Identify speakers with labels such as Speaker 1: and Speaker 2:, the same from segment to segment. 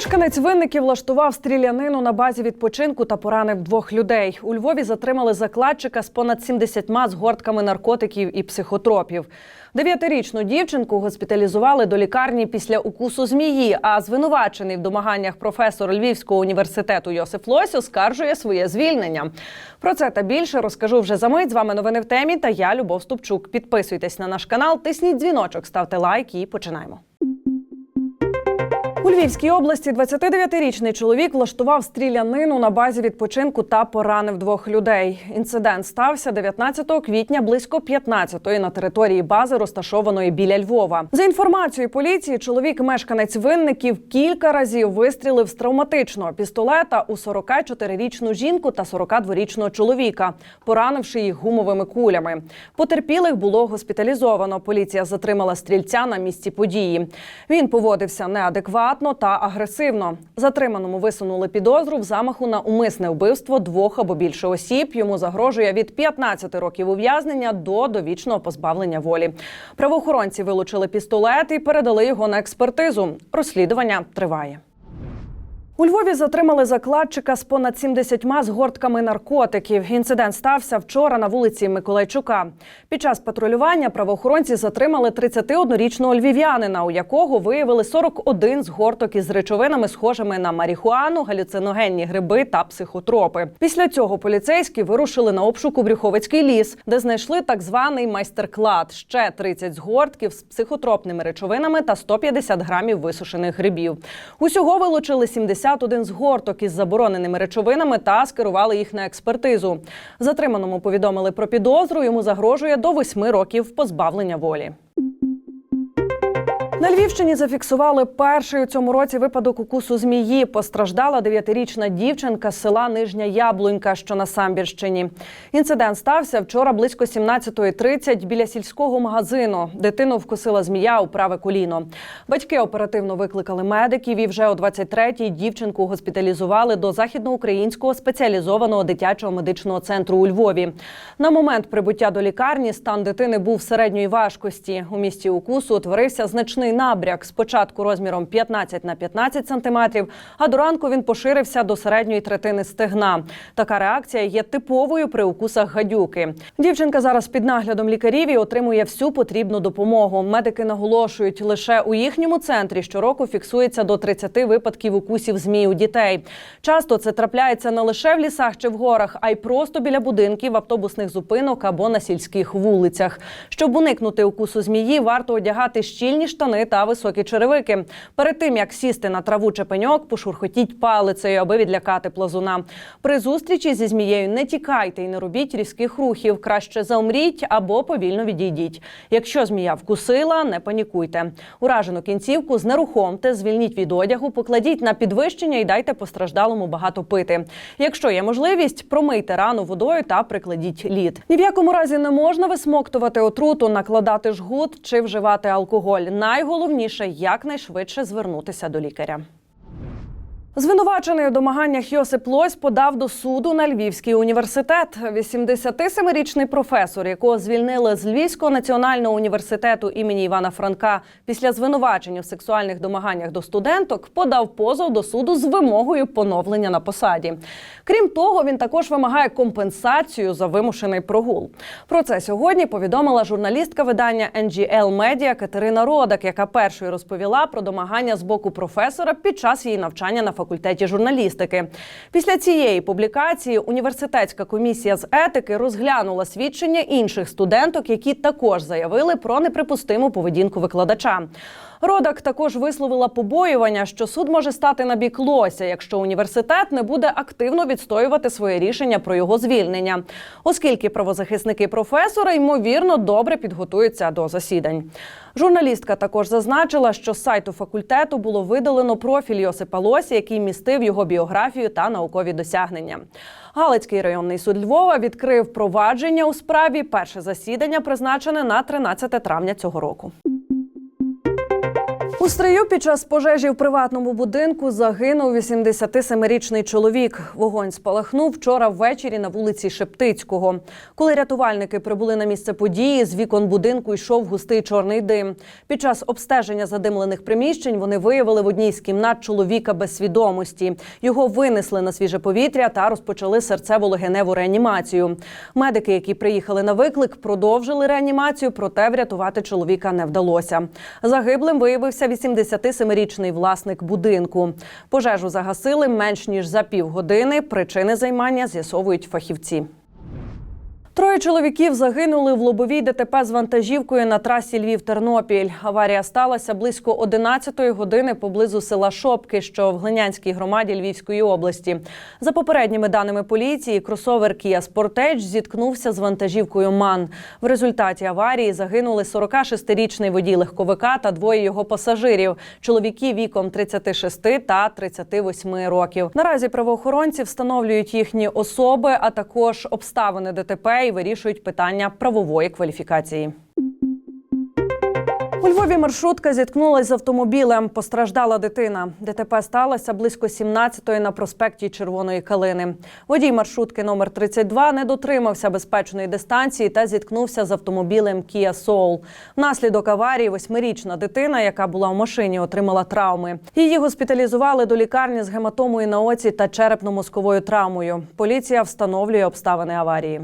Speaker 1: Мешканець винників влаштував стрілянину на базі відпочинку та поранив двох людей. У Львові затримали закладчика з понад 70 згортками наркотиків і психотропів. Дев'ятирічну дівчинку госпіталізували до лікарні після укусу змії. А звинувачений в домаганнях професор Львівського університету Йосиф Лось оскаржує своє звільнення. Про це та більше розкажу вже за мить. З вами новини в темі. Та я Любов Ступчук. Підписуйтесь на наш канал, тисніть дзвіночок, ставте лайк і починаємо. У Львівській області 29-річний чоловік влаштував стрілянину на базі відпочинку та поранив двох людей. Інцидент стався 19 квітня близько 15-ї на території бази, розташованої біля Львова. За інформацією поліції, чоловік, мешканець винників, кілька разів вистрілив з травматичного пістолета у 44-річну жінку та 42-річного чоловіка, поранивши їх гумовими кулями. Потерпілих було госпіталізовано. Поліція затримала стрільця на місці події. Він поводився неадекватно та агресивно. Затриманому висунули підозру в замаху на умисне вбивство двох або більше осіб. Йому загрожує від 15 років ув'язнення до довічного позбавлення волі. Правоохоронці вилучили пістолет і передали його на експертизу. Розслідування триває. У Львові затримали закладчика з понад 70 згортками наркотиків. Інцидент стався вчора на вулиці Миколайчука. Під час патрулювання правоохоронці затримали 31-річного львів'янина, у якого виявили 41 згорток із речовинами, схожими на марихуану, галюциногенні гриби та психотропи. Після цього поліцейські вирушили на обшук у Брюховицький ліс, де знайшли так званий майстер-клад. Ще 30 згортків з психотропними речовинами та 150 грамів висушених грибів. Усього вилучили 70 51 згорток із забороненими речовинами та скерували їх на експертизу. Затриманому повідомили про підозру. Йому загрожує до 8 років позбавлення волі. На Львівщині зафіксували перший у цьому році випадок укусу змії. Постраждала дев'ятирічна дівчинка з села Нижня Яблунька, що на Самбірщині. Інцидент стався вчора близько 17.30 біля сільського магазину. Дитину вкусила змія у праве коліно. Батьки оперативно викликали медиків і вже о 23-й дівчинку госпіталізували до західноукраїнського спеціалізованого дитячого медичного центру у Львові. На момент прибуття до лікарні стан дитини був середньої важкості. У місті укусу утворився значний набряк. Спочатку розміром 15 на 15 сантиметрів, а до ранку він поширився до середньої третини стегна. Така реакція є типовою при укусах гадюки. Дівчинка зараз під наглядом лікарів і отримує всю потрібну допомогу. Медики наголошують, лише у їхньому центрі щороку фіксується до 30 випадків укусів змій у дітей. Часто це трапляється не лише в лісах чи в горах, а й просто біля будинків, автобусних зупинок або на сільських вулицях. Щоб уникнути укусу змії, варто одягати щільні штани та високі черевики. Перед тим як сісти на траву чи пеньок, пошурхотіть палицею, аби відлякати плазуна. При зустрічі зі змією не тікайте і не робіть різких рухів. Краще заумріть або повільно відійдіть. Якщо змія вкусила, не панікуйте. Уражену кінцівку знерухомте, звільніть від одягу, покладіть на підвищення і дайте постраждалому багато пити. Якщо є можливість, промийте рану водою та прикладіть лід. Ні в якому разі не можна висмоктувати отруту, накладати жгут чи вживати алкоголь. Найголовніше якнайшвидше звернутися до лікаря. Звинувачений у домаганнях Йосип Лось подав до суду на Львівський університет. 87-річний професор, якого звільнили з Львівського національного університету імені Івана Франка після звинувачення в сексуальних домаганнях до студенток, подав позов до суду з вимогою поновлення на посаді. Крім того, він також вимагає компенсацію за вимушений прогул. Про це сьогодні повідомила журналістка видання NGL Media Катерина Родак, яка першою розповіла про домагання з боку професора під час її навчання на факультеті журналістики. Після цієї публікації університетська комісія з етики розглянула свідчення інших студенток, які також заявили про неприпустиму поведінку викладача. Родак також висловила побоювання, що суд може стати на бік лося, якщо університет не буде активно відстоювати своє рішення про його звільнення, оскільки правозахисники професора ймовірно добре підготуються до засідань. Журналістка також зазначила, що з сайту факультету було видалено профіль Йосипа Лосі, який містив його біографію та наукові досягнення. Галицький районний суд Львова відкрив провадження у справі. Перше засідання призначене на 13 травня цього року. У стрию під час пожежі в приватному будинку загинув 87-річний чоловік. Вогонь спалахнув вчора ввечері на вулиці Шептицького. Коли рятувальники прибули на місце події, з вікон будинку йшов густий чорний дим. Під час обстеження задимлених приміщень вони виявили в одній з кімнат чоловіка без свідомості. Його винесли на свіже повітря та розпочали серцево-легеневу реанімацію. Медики, які приїхали на виклик, продовжили реанімацію, проте врятувати чоловіка не вдалося. Загиблим виявився 87-річний власник будинку. Пожежу загасили менш ніж за півгодини. Причини займання з'ясовують фахівці. Троє чоловіків загинули в лобовій ДТП з вантажівкою на трасі Львів-Тернопіль. Аварія сталася близько 11-ї години поблизу села Шопки, що в Глинянській громаді Львівської області. За попередніми даними поліції, кросовер Kia Sportage зіткнувся з вантажівкою МАН. В результаті аварії загинули 46-річний водій легковика та двоє його пасажирів. Чоловіки віком 36 та 38 років. Наразі правоохоронці встановлюють їхні особи, а також обставини ДТП і вирішують питання правової кваліфікації. У Львові маршрутка зіткнулася з автомобілем. Постраждала дитина. ДТП сталося близько 17-ї на проспекті Червоної Калини. Водій маршрутки номер 32 не дотримався безпечної дистанції та зіткнувся з автомобілем Kia Soul. Внаслідок аварії восьмирічна дитина, яка була в машині, отримала травми. Її госпіталізували до лікарні з гематомою на оці та черепно-мозковою травмою. Поліція встановлює обставини аварії.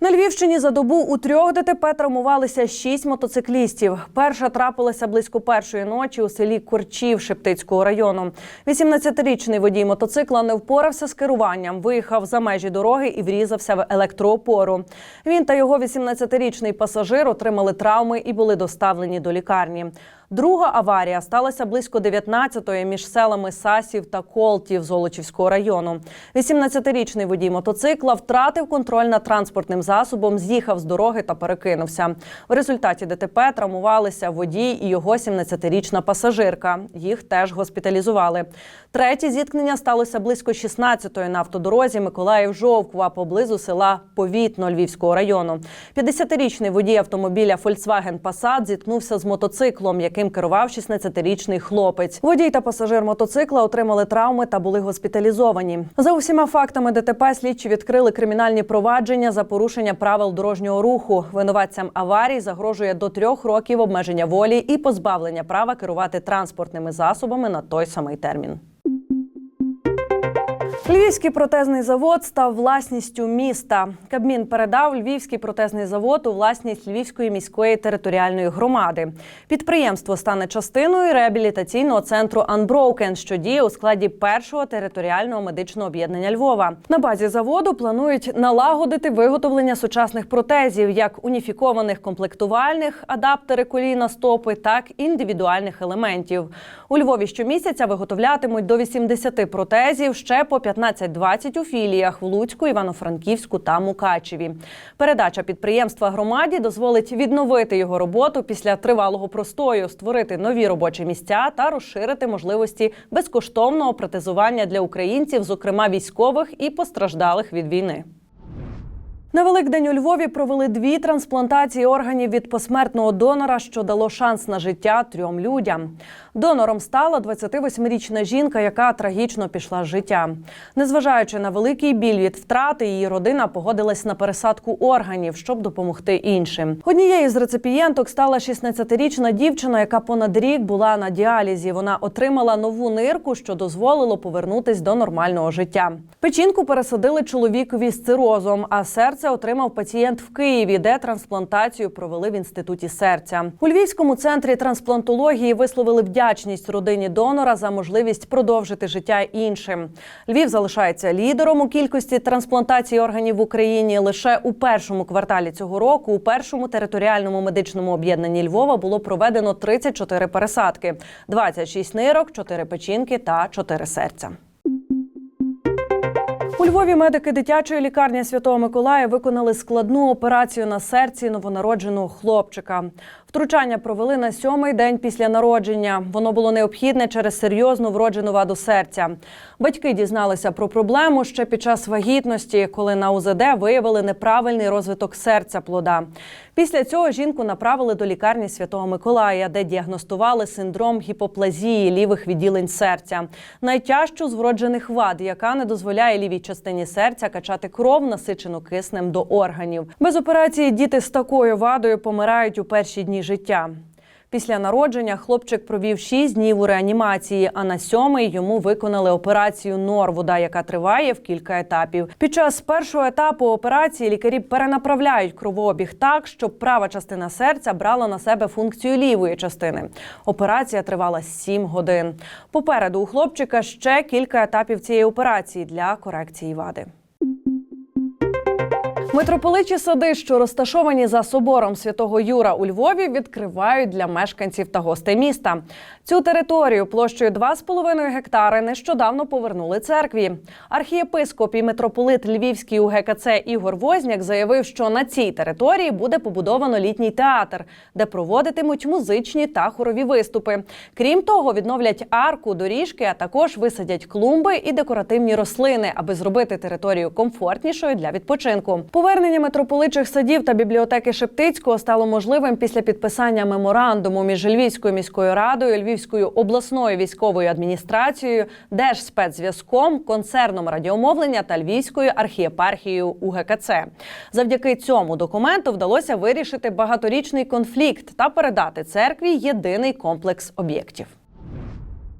Speaker 1: На Львівщині за добу у трьох ДТП травмувалися шість мотоциклістів. Перша трапилася близько першої ночі у селі Корчів Шептицького району. 18-річний водій мотоцикла не впорався з керуванням, виїхав за межі дороги і врізався в електроопору. Він та його 18-річний пасажир отримали травми і були доставлені до лікарні. Друга аварія сталася близько 19-ї між селами Сасів та Колтів Золочівського району. 18-річний водій мотоцикла втратив контроль над транспортним засобом, з'їхав з дороги та перекинувся. В результаті ДТП травмувалися водій і його 17-річна пасажирка. Їх теж госпіталізували. Третє зіткнення сталося близько 16-ї на автодорозі Миколаїв-Жовква поблизу села Повітно Львівського району. 50-річний водій автомобіля Volkswagen Passat зіткнувся з мотоциклом, яким керував 16-річний хлопець. Водій та пасажир мотоцикла отримали травми та були госпіталізовані. За усіма фактами ДТП слідчі відкрили кримінальні провадження за порушення правил дорожнього руху. Винуватцям аварій загрожує до трьох років обмеження волі і позбавлення права керувати транспортними засобами на той самий термін. Львівський протезний завод став власністю міста. Кабмін передав Львівський протезний завод у власність Львівської міської територіальної громади. Підприємство стане частиною реабілітаційного центру Unbroken, що діє у складі першого територіального медичного об'єднання Львова. На базі заводу планують налагодити виготовлення сучасних протезів, як уніфікованих комплектувальних, адаптери коліна, стопи, так і індивідуальних елементів. У Львові щомісяця виготовлятимуть до 80 протезів, ще по 15-20 у філіях в Луцьку, Івано-Франківську та Мукачеві. Передача підприємства громаді дозволить відновити його роботу після тривалого простою, створити нові робочі місця та розширити можливості безкоштовного протезування для українців, зокрема військових і постраждалих від війни. На Великдень у Львові провели дві трансплантації органів від посмертного донора, що дало шанс на життя трьом людям. Донором стала 28-річна жінка, яка трагічно пішла з життя. Незважаючи на великий біль від втрати, її родина погодилась на пересадку органів, щоб допомогти іншим. Однією з реципієнток стала 16-річна дівчина, яка понад рік була на діалізі. Вона отримала нову нирку, що дозволило повернутись до нормального життя. Печінку пересадили чоловікові з цирозом, а серце отримав пацієнт в Києві, де трансплантацію провели в інституті серця. У Львівському центрі трансплантології висловили вдячність родині донора за можливість продовжити життя іншим. Львів залишається лідером у кількості трансплантацій органів в Україні. Лише у першому кварталі цього року у першому територіальному медичному об'єднанні Львова було проведено 34 пересадки, 26 нирок, 4 печінки та 4 серця. У Львові медики дитячої лікарні Святого Миколая виконали складну операцію на серці новонародженого хлопчика. Втручання провели на сьомий день після народження. Воно було необхідне через серйозну вроджену ваду серця. Батьки дізналися про проблему ще під час вагітності, коли на УЗД виявили неправильний розвиток серця плода. Після цього жінку направили до лікарні Святого Миколая, де діагностували синдром гіпоплазії лівих відділень серця, найтяжчу з вроджених вад, яка не дозволяє лівій частині серця качати кров, насичену киснем до органів. Без операції діти з такою вадою помирають у перші дні життя. Після народження хлопчик провів 6 днів у реанімації, а на сьомий йому виконали операцію Норвуда, яка триває в кілька етапів. Під час першого етапу операції лікарі перенаправляють кровообіг так, щоб права частина серця брала на себе функцію лівої частини. Операція тривала 7 годин. Попереду у хлопчика ще кілька етапів цієї операції для корекції вади. Митрополичі сади, що розташовані за собором святого Юра у Львові, відкривають для мешканців та гостей міста. Цю територію площею 2,5 гектари нещодавно повернули церкві. Архієпископ і митрополит Львівський УГКЦ Ігор Возняк заявив, що на цій території буде побудовано літній театр, де проводитимуть музичні та хорові виступи. Крім того, відновлять арку, доріжки, а також висадять клумби і декоративні рослини, аби зробити територію комфортнішою для відпочинку. Повернення митрополичих садів та бібліотеки Шептицького стало можливим після підписання меморандуму між Львівською міською радою, Львівською обласною військовою адміністрацією, Держспецзв'язком, концерном радіомовлення та Львівською архієпархією УГКЦ. Завдяки цьому документу вдалося вирішити багаторічний конфлікт та передати церкві єдиний комплекс об'єктів.